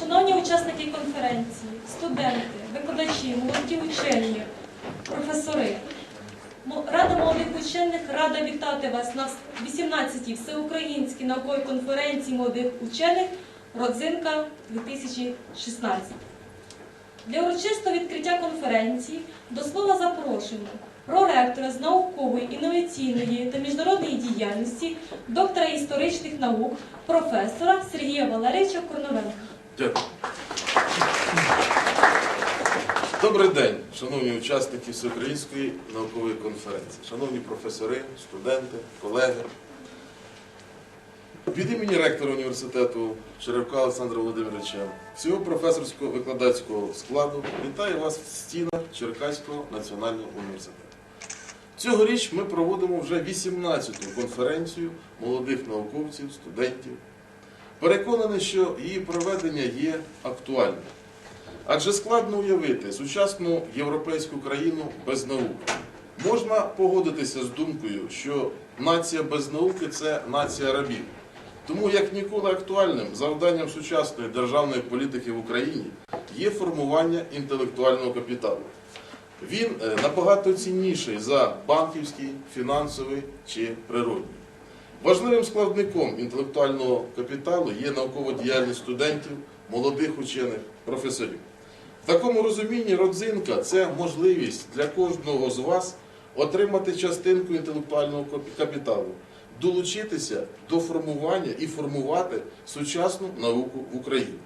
Шановні учасники конференції, студенти, викладачі, молоді учені, професори. Рада молодих учених рада вітати вас на 18-й всеукраїнській науковій конференції молодих учених Родзинка 2016. Для урочистого відкриття конференції до слова запрошуємо проректора з наукової, інноваційної та міжнародної діяльності, доктора історичних наук, професора Сергія Валерійовича Корновенка. Дякую. Добрий день, шановні учасники Всеукраїнської наукової конференції, шановні професори, студенти, колеги. Від імені ректора університету Черевка Олександра Володимировича, всього професорського викладацького складу вітаю вас в стінах Черкаського національного університету. Цьогоріч ми проводимо вже 18-ту конференцію молодих науковців, студентів, Переконаний, що її проведення є актуальним. Адже складно уявити сучасну європейську країну без науки. Можна погодитися з думкою, що нація без науки це нація рабів. Тому як ніколи актуальним завданням сучасної державної політики в Україні є формування інтелектуального капіталу. Він е, набагато цінніший за банківський, фінансовий чи природний. Важливим складником інтелектуального капіталу є наукова діяльність студентів, молодих учених, професорів. В такому розумінні родзинка це можливість для кожного з вас отримати частинку інтелектуального капіталу, долучитися до формування і формувати сучасну науку в Україні.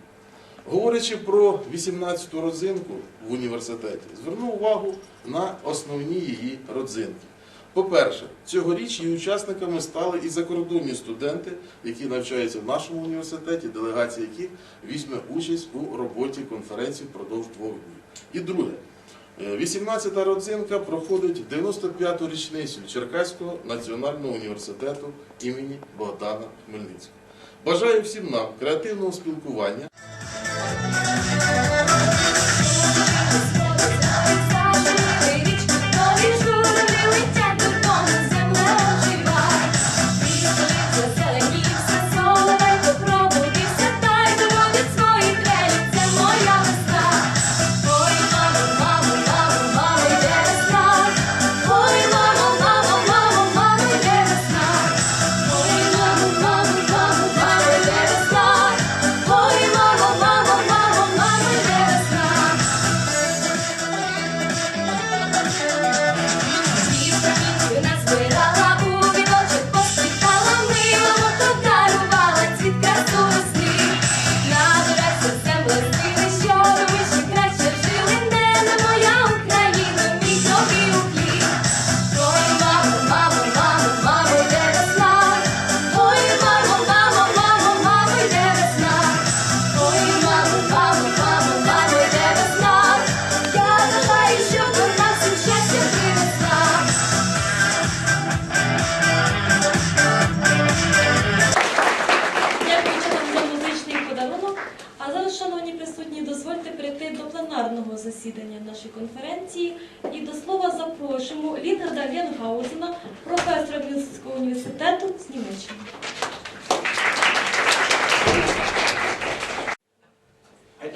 Говорячи про 18-ту родзинку в університеті, зверну увагу на основні її родзинки. По-перше, цьогоріч її учасниками стали і закордонні студенти, які навчаються в нашому університеті, делегація яких візьме участь у роботі конференції впродовж двох днів. І друге, е, 18-та родзинка проходить 95-ту річницю Черкаського національного університету імені Богдана Хмельницького. Бажаю всім нам креативного спілкування.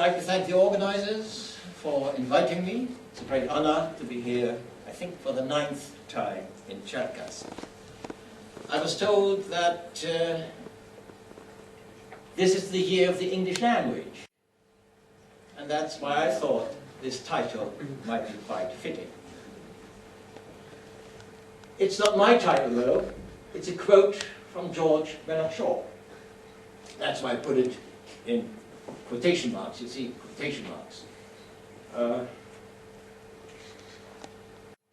Like to thank the organizers for inviting me. It's a great honor to be here, I think, for the ninth time in Cherkas. I was told that uh, this is the year of the English language, and that's why I thought this title might be quite fitting. It's not my title, though. It's a quote from George Bernard Shaw. That's why I put it in quotation marks, you see, quotation marks. Uh,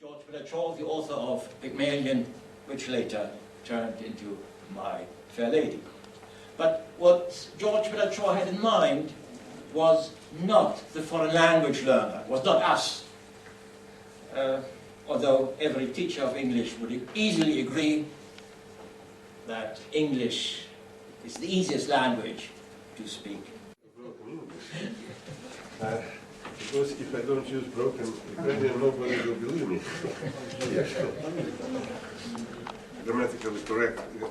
George Bernard Shaw, the author of Pygmalion, which later turned into My Fair Lady. But what George Bernard Shaw had in mind was not the foreign language learner, was not us. Uh, although every teacher of English would easily agree that English is the easiest language to speak. Uh, because if I don't use broken Ukrainian, nobody will believe me. grammatically correct uh, uh,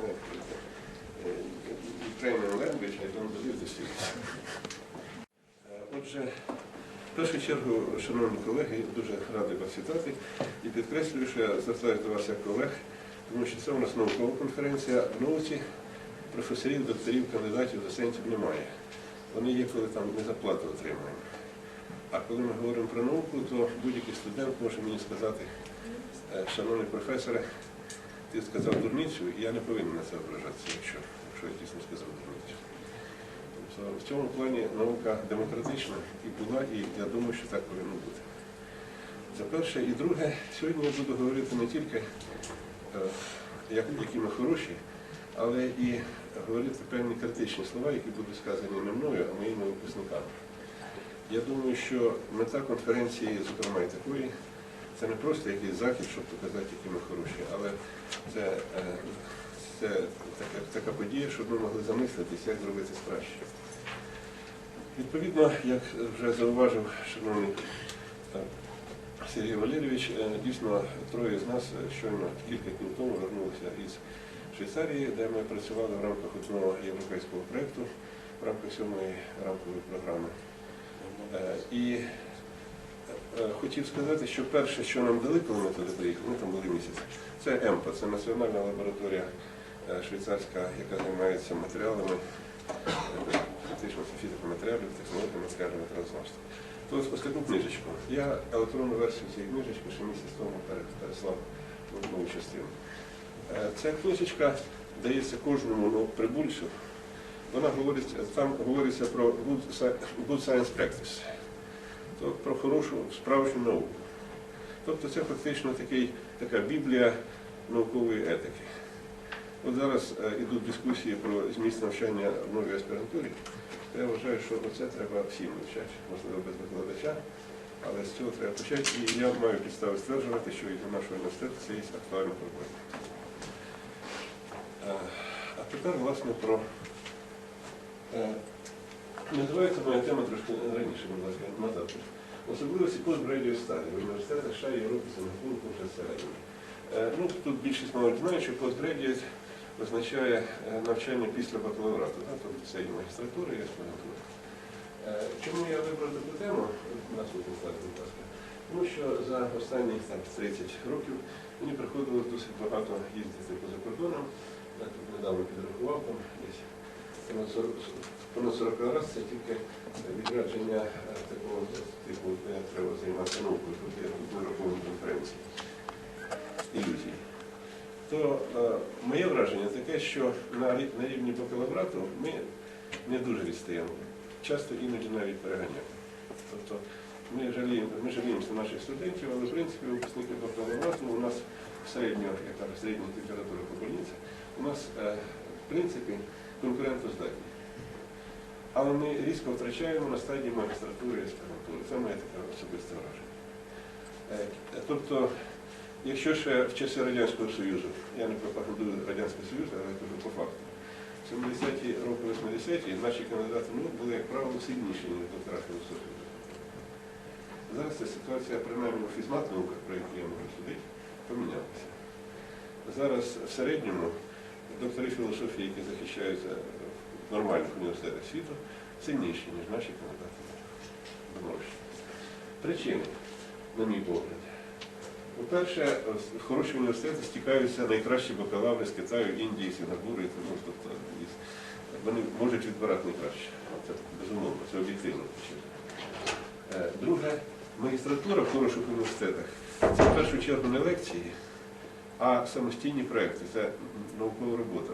Ukrainian language, I don't believe this is. Отже, в першу чергу, шановні колеги, дуже радий вас вітати і підкреслюю, що я звертаюся до вас як колег, тому що це у нас наукова конференція. Науці професорів, докторів, кандидатів, доцентів немає. Вони є, коли там ми заплату отримуємо. А коли ми говоримо про науку, то будь-який студент може мені сказати, «Е, шановний професоре, ти сказав дурницю, і я не повинен на це ображатися, якщо, якщо я дійсно сказав дурницю. Тобто в цьому плані наука демократична і була, і я думаю, що так повинно бути. Це перше. І друге, сьогодні я буду говорити не тільки, е, як, які ми хороші, але і говорити певні критичні слова, які будуть сказані не мною, а моїми випускниками. Я думаю, що мета конференції, зокрема і такої, це не просто якийсь захід, щоб показати, які ми хороші, але це, е, це така, така подія, щоб ми могли замислитись, як зробити краще. Відповідно, як вже зауважив шановний е, Сергій Валерійович, е, дійсно троє з нас щойно кілька днів тому вернулися із Швейцарії, де ми працювали в рамках одного європейського проєкту, в рамках сьомої рамкової програми. Е, І е, хотів сказати, що перше, що нам дали, коли ми туди приїхали, ми там були місяць, це ЕМПА, це Національна лабораторія е, швейцарська, яка займається матеріалами, фактично це фізика матеріалів, технологіями, скажімо, матеріалознавства. То ось ось книжечку. Я електронну версію цієї книжечки ще місяць тому переслав в нову частину. Е, Ця книжечка дається кожному ну, прибульцю. Вона говорить, там говориться про good science practice, то про хорошу справжню науку. Тобто це фактично такий, така біблія наукової етики. От зараз е, йдуть дискусії про зміст навчання в новій аспірантурі. Я вважаю, що оце треба всім вивчати, можливо, без викладача, але з цього треба почати. І я маю підстави стверджувати, що і для нашого університету це є актуальна проблема. Тепер, власне, про Е, Називається моя тема трошки раніше, будь ласка, назад. Особливості постградіо стадії в університетах США, Європи, Сингапуру, середньо. Е, Ну, тут більшість мабуть знає, що постградіат означає е, навчання після бакалаврату, тобто це і магістратура, і аспірантура. Чому я вибрав таку тему? Наступний слайд, будь ласка. Тому що за останні там, 30 років мені приходилось досить багато їздити поза кордоном. Я тут недавно підрахував там десь понад 40, понад 40 разів це тільки відрядження е, такого типу, де треба займатися наукою, тут є міжнародні конференції ілюзії. То е, моє враження таке, що на, рівні бакалаврату ми не дуже відстаємо, часто іноді навіть переганяємо. Тобто ми жаліємо, ми жаліємося наших студентів, але в принципі випускники бакалаврату у нас середня, яка середня температура по больниці, у нас е, в принципі конкурентоздатні. Але ми різко втрачаємо на стадії магістратури і аспірантури. Це моє таке особисте враження. Е, Тобто, якщо ще в часи Радянського Союзу, я не пропагандую Радянський Союз, але я кажу по факту, в 70-ті роки 80-ті наші кандидати наук були, як правило, сильніші, ніж доктора філософії. Зараз ця ситуація, принаймні у фізмат-науках, про які я можу судити, помінялася. Зараз в середньому доктори філософії, які захищаються в нормальних університетах світу, сильніші, ніж наші кандидати. Доморощі. Причини, на мій погляд. По-перше, хороші університети стікаються найкращі бакалаври з Китаю, Індії, Сінгапуру, тому, тобто вони можуть відбирати найкраще. Це безумовно, це. Е, Друге, магістратура в хороших університетах це в першу чергу не лекції, а самостійні проекти. Це наукова робота.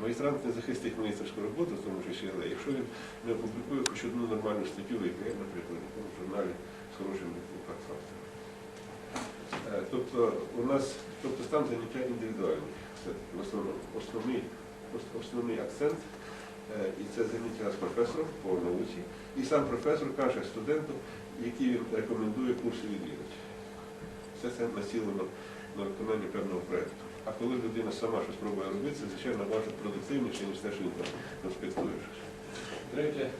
Магістрант не захистить магістрську роботу, тому числі, але якщо він не опублікує хоч одну нормальну статтю ІПМ, наприклад, в журналі з хорошим фактом. Е, Тобто у нас тобто стан заняття індивідуальний. Це основний, основний акцент, е, і це заняття з професором по науці. І сам професор каже студенту, які він рекомендує курси відвідати. Все це націлено на виконання певного проєкту. А коли людина сама щось пробує робити, це звичайно важко продуктивніше, ніж те, що він там конспектує. Третє,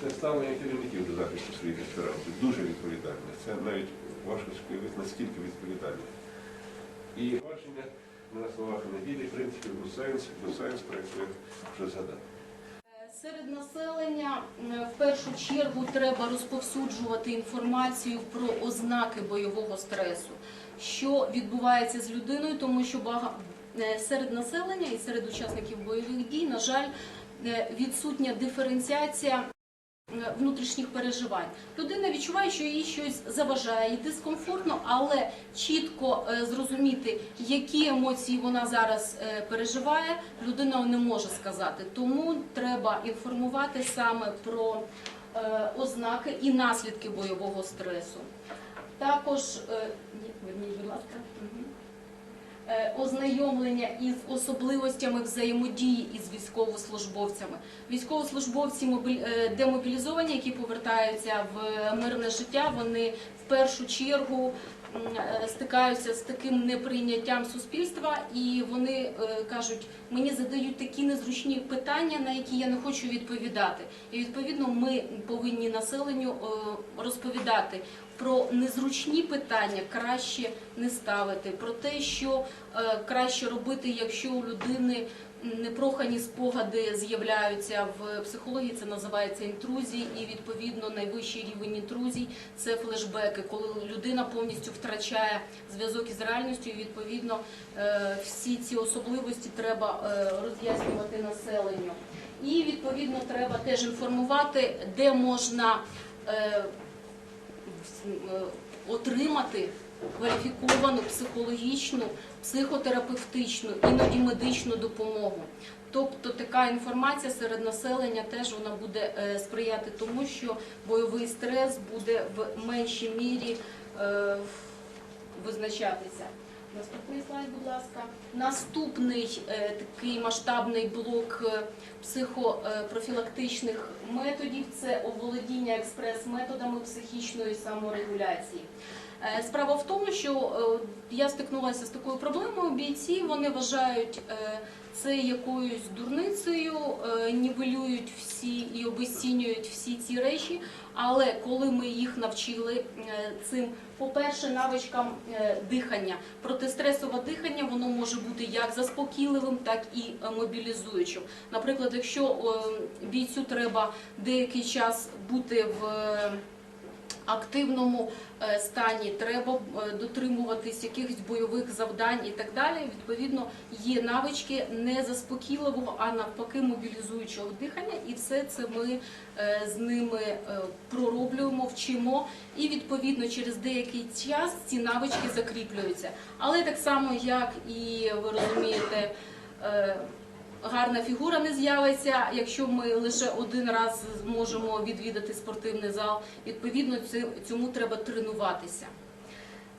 це ставлення керівників до захисту своїх аспірантів. Дуже відповідальне. Це навіть важко уявити, наскільки відповідальне. І бачення на словах неділі, принципів Бусайнс, Бусайнс про яку вже згадав. Серед населення в першу чергу треба розповсюджувати інформацію про ознаки бойового стресу, що відбувається з людиною, тому що бага- е, серед населення і серед учасників бойових дій, на жаль, е, відсутня диференціація е, внутрішніх переживань. Людина відчуває, що їй щось заважає, їй дискомфортно, але чітко зрозуміти, які емоції вона зараз переживає, людина не може сказати. Тому треба інформувати саме про ознаки і наслідки бойового стресу. Також е, ні, верніть, будь ласка. Е, Ознайомлення із особливостями взаємодії із військовослужбовцями. Військовослужбовці е, демобілізовані, які повертаються в мирне життя, вони в першу чергу стикаються з таким неприйняттям суспільства, і вони е, кажуть, мені задають такі незручні питання, на які я не хочу відповідати. І відповідно ми повинні населенню е, розповідати про незручні питання краще не ставити, про те, що е, краще робити, якщо у людини непрохані спогади з'являються в психології, це називається інтрузії, і відповідно найвищий рівень інтрузій це флешбеки, коли людина повністю втрачає зв'язок із реальністю, і відповідно е, всі ці особливості треба е, роз'яснювати населенню. І відповідно треба теж інформувати, де можна е, отримати кваліфіковану психологічну, психотерапевтичну, іноді медичну допомогу. Тобто така інформація серед населення теж вона буде е, сприяти тому, що бойовий стрес буде в меншій мірі е, визначатися. Наступний слайд, будь ласка. Наступний е, такий масштабний блок психопрофілактичних методів це оволодіння експрес-методами психічної саморегуляції. Е, Справа в тому, що е, я стикнулася з такою проблемою. Бійці вони вважають е, це якоюсь дурницею, нівелюють всі і обесцінюють всі ці речі. Але коли ми їх навчили цим, по-перше, навичкам дихання, протистресове дихання воно може бути як заспокійливим, так і мобілізуючим. Наприклад, якщо бійцю треба деякий час бути в активному е, стані, треба е, дотримуватись якихось бойових завдань і так далі. Відповідно, є навички не заспокійливого, а навпаки мобілізуючого дихання, і все це ми е, з ними пророблюємо, вчимо, і відповідно через деякий час ці навички закріплюються. Але так само, як і ви розумієте. Гарна фігура не з'явиться, якщо ми лише один раз зможемо відвідати спортивний зал. Відповідно, цьому треба тренуватися.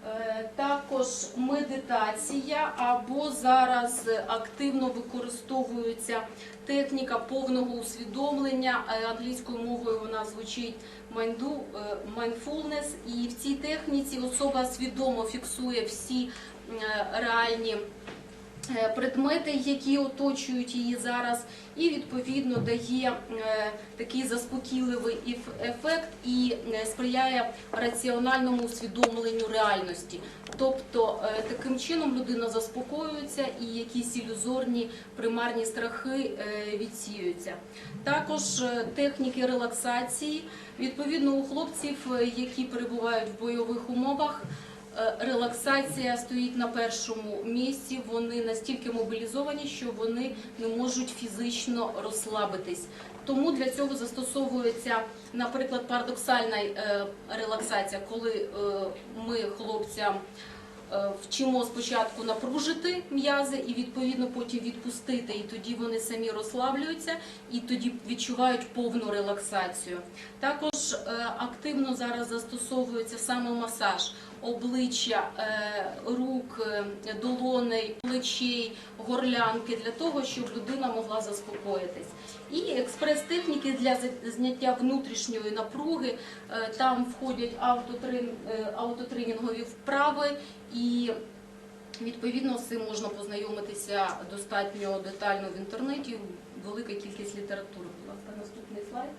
Е, Також медитація або зараз активно використовується техніка повного усвідомлення. Е, Англійською мовою вона звучить е, mindfulness. І в цій техніці особа свідомо фіксує всі реальні предмети, які оточують її зараз, і відповідно дає е, такий заспокійливий ефект і е, сприяє раціональному усвідомленню реальності. Тобто е, таким чином людина заспокоюється і якісь ілюзорні примарні страхи е, відсіюються. Також е, техніки релаксації відповідно у хлопців, е, які перебувають в бойових умовах. Е, Релаксація стоїть на першому місці. Вони настільки мобілізовані, що вони не можуть фізично розслабитись. Тому для цього застосовується, наприклад, парадоксальна е, релаксація, коли е, ми хлопцям вчимо спочатку напружити м'язи і відповідно потім відпустити, і тоді вони самі розслаблюються і тоді відчувають повну релаксацію. Також активно зараз застосовується самомасаж обличчя, е, рук, е, долоней, плечей, горлянки для того, щоб людина могла заспокоїтись. І експрес-техніки для зняття внутрішньої напруги. Е, Там входять автотрен- автотренінгові вправи і Відповідно, з цим можна познайомитися достатньо детально в інтернеті. Велика кількість літератури. Будь ласка, наступний слайд.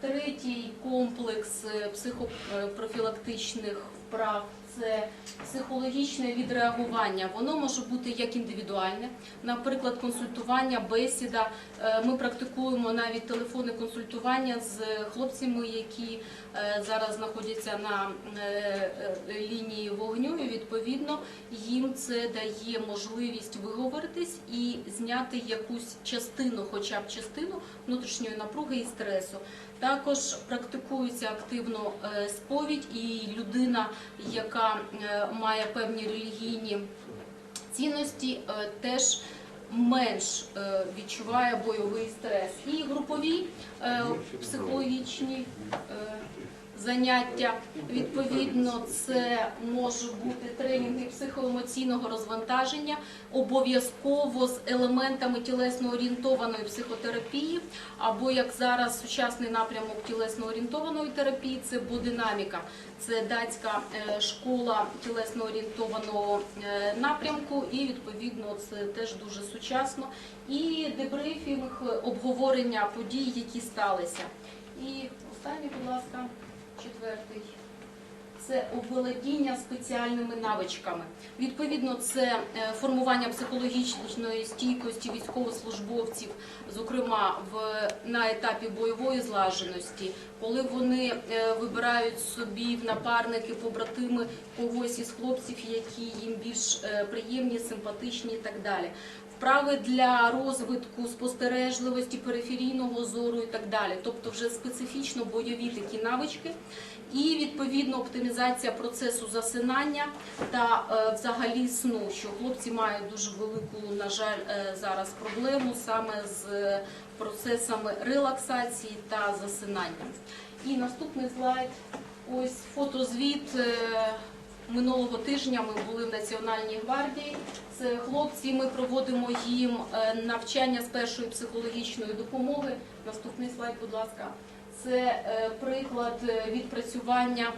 Третій комплекс психопрофілактичних вправ це психологічне відреагування. Воно може бути як індивідуальне, наприклад, консультування, бесіда. Е, Ми практикуємо навіть телефонне консультування з хлопцями, які е, зараз знаходяться на е, лінії вогню. І відповідно їм це дає можливість виговоритись і зняти якусь частину, хоча б частину внутрішньої напруги і стресу. Також практикується активно е, сповідь, і людина, яка е, має певні релігійні цінності, е, теж менш відчуває бойовий стрес. І групові психологічні заняття. Відповідно, це може бути тренінги психоемоційного розвантаження, обов'язково з елементами тілесно орієнтованої психотерапії, або як зараз сучасний напрямок тілесно орієнтованої терапії це бодинаміка. Це датська е, школа тілесно орієнтованого е, напрямку, і відповідно це теж дуже сучасно. І дебрифінг, обговорення подій, які сталися. І останній, будь ласка, четвертий. Це оволодіння спеціальними навичками. Відповідно, це е, формування психологічної стійкості військовослужбовців, зокрема в на етапі бойової злаженості, коли вони е, вибирають собі в напарники, побратими когось із хлопців, які їм більш е, приємні, симпатичні і так далі. Вправи для розвитку спостережливості, периферійного зору і так далі, тобто вже специфічно бойові такі навички, і відповідно оптимізація процесу засинання та е, взагалі сну, що хлопці мають дуже велику, на жаль, е, зараз проблему саме з процесами релаксації та засинання. І наступний слайд. Ось фотозвіт. Минулого тижня ми були в Національній гвардії. Це хлопці. Ми проводимо їм е, навчання з першої психологічної допомоги. Наступний слайд, будь ласка. Це е, приклад е, відпрацювання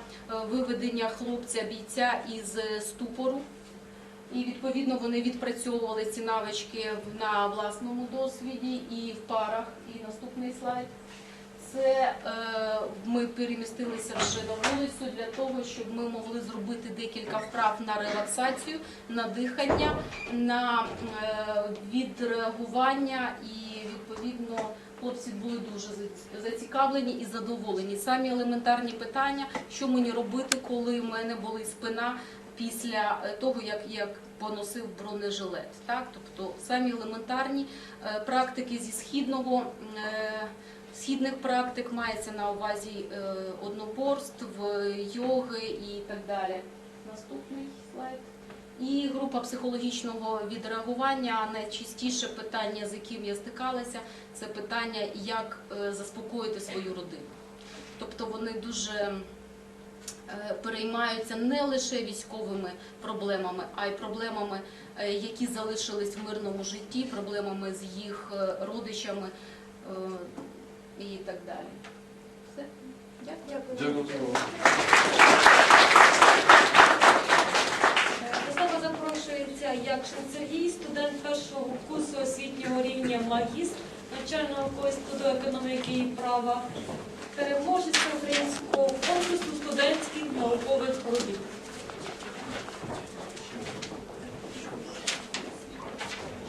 виведення хлопця бійця із ступору. І відповідно вони відпрацьовували ці навички на власному досвіді і в парах. І наступний слайд. Це е, ми перемістилися вже на вулицю для того, щоб ми могли зробити декілька вправ на релаксацію, на дихання, на е, відреагування і відповідно. Хлопці були дуже зацікавлені і задоволені. Самі елементарні питання, що мені робити, коли в мене болить спина після е, того, як я поносив бронежилет. Так? Тобто самі елементарні практики зі східного. Східних практик мається на увазі е, одноборств, йоги і так далі. Наступний слайд. І група психологічного відреагування. Найчастіше питання, з яким я стикалася, це питання, як е, заспокоїти свою родину. Тобто вони дуже е, переймаються не лише військовими проблемами, а й проблемами, які залишились в мирному житті, проблемами з їх родичами і так далі. Все. Дякую. Дякую. Запрошується Якшин Сергій, студент першого курсу освітнього рівня магістр навчального інституту економіки і права, переможець українського конкурсу студентських наукових робіт.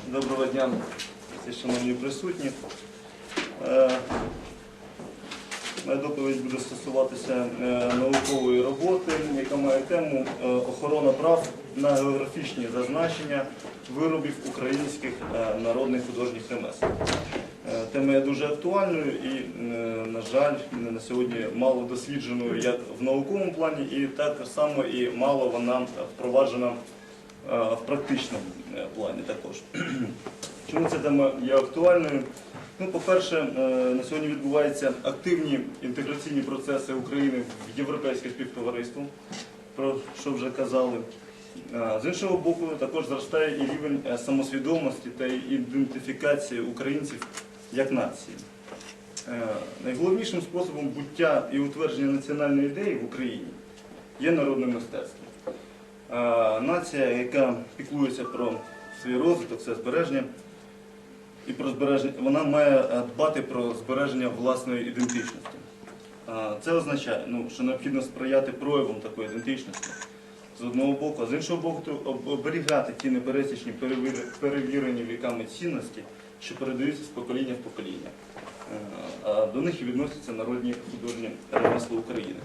Доброго дня, всі шановні присутні. Е, Моя доповідь буде стосуватися е, наукової роботи, яка має тему е, охорона прав на географічні зазначення виробів українських народних художніх ремесел. Тема є дуже актуальною і, на жаль, на сьогодні мало дослідженою як в науковому плані, і так само і мало вона впроваджена в практичному плані також. Чому ця тема є актуальною? Ну, по-перше, е, на сьогодні відбуваються активні інтеграційні процеси України в європейське співтовариство, про що вже казали. Е, З іншого боку, також зростає і рівень е, самосвідомості та ідентифікації українців як нації. Найголовнішим способом буття і утвердження національної ідеї в Україні є народне мистецтво. Нація, яка піклується про свій розвиток, це збереження і про збереження, вона має е, дбати про збереження власної ідентичності. Це означає, ну, що необхідно сприяти проявам такої ідентичності, з одного боку, а з іншого боку, оберігати ті непересічні перевірені віками цінності, що передаються з покоління в покоління. Е, А до них і відносяться народні художні ремесла України.